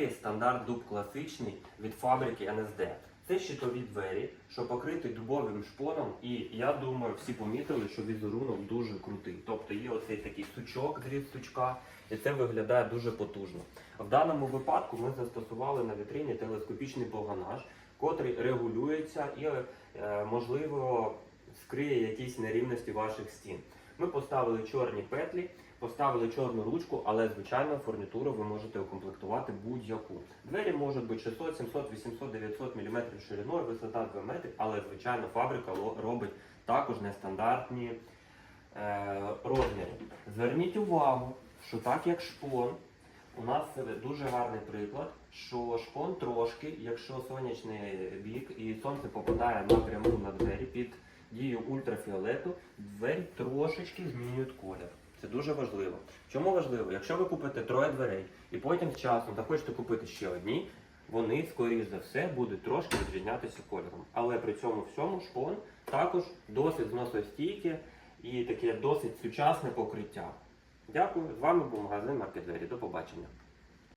двері стандарт дуб класичний від фабрики NSD. Це щитові двері, що покриті дубовим шпоном, і я думаю, всі помітили, що візерунок дуже крутий. Тобто є оцей такий сучок, зріз сучка, і це виглядає дуже потужно. В даному випадку ми застосували на вітрині телескопічний погонаж, котрий регулюється і, е, можливо, скриє якісь нерівності ваших стін. Ми поставили чорні петлі, поставили чорну ручку, але звичайно фурнітуру ви можете укомплектувати будь-яку. Двері можуть бути 600, 700, 800, 900 мм шириною, висота 2 метри, але звичайно фабрика робить також нестандартні е, розміри. Зверніть увагу, що так як шпон, у нас дуже гарний приклад, що шпон трошки, якщо сонячний бік і сонце попадає напряму на двері під дією ультрафіолету, двері трошечки змінюють колір. Це дуже важливо. Чому важливо? Якщо ви купите троє дверей і потім з часом захочете купити ще одні, вони, скоріш за все, будуть трошки відрізнятися кольором. Але при цьому всьому шпон також досить зносостійке і таке досить сучасне покриття. Дякую. З вами був магазин Маркет Двері. До побачення.